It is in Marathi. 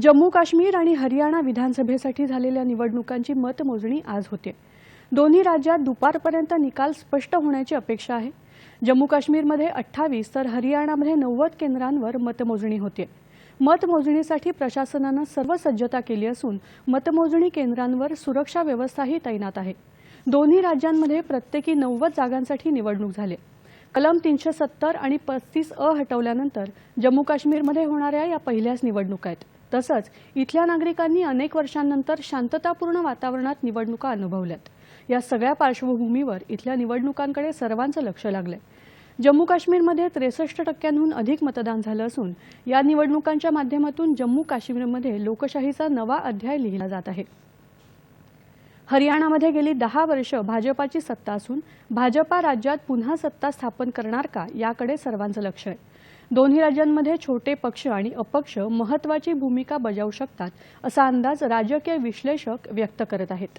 जम्मू काश्मीर आणि हरियाणा विधानसभेसाठी झालेल्या निवडणुकांची मतमोजणी आज होते. दोन्ही राज्यात दुपारपर्यंत निकाल स्पष्ट होण्याची अपेक्षा आहे. जम्मू काश्मीरमध्ये अठ्ठावीस तर हरियाणामध्ये नव्वद केंद्रांवर मतमोजणी होते. मतमोजणीसाठी प्रशासनानं सर्व सज्जता केली असून मतमोजणी केंद्रांवर सुरक्षा व्यवस्थाही तैनात आहे. दोन्ही राज्यांमध्ये प्रत्येकी नव्वद जागांसाठी निवडणूक झाली. कलम तीनशे सत्तर आणि पस्तीस अ हटवल्यानंतर जम्मू काश्मीरमध्ये होणाऱ्या या पहिल्याच निवडणुका आहेत. तसंच इथल्या नागरिकांनी अनेक वर्षांनंतर शांततापूर्ण वातावरणात निवडणुका अनुभवल्यात. या सगळ्या पार्श्वभूमीवर इथल्या निवडणुकांकडे सर्वांचं लक्ष लागलंय. जम्मू काश्मीरमध्ये त्रेसष्ट टक्क्यांहून अधिक मतदान झालं असून या निवडणुकांच्या माध्यमातून जम्मू काश्मीरमध्ये लोकशाहीचा नवा अध्याय लिहिला जात आहे. हरियाणामध्ये गेली दहा वर्ष भाजपाची सत्ता असून भाजपा राज्यात पुन्हा सत्ता स्थापन करणार का याकडे सर्वांचं लक्ष आहे. दोन्ही राज्यांमध्ये छोटे पक्ष आणि अपक्ष महत्वाची भूमिका बजावू शकतात असा अंदाज राजकीय विश्लेषक व्यक्त करत आहेत.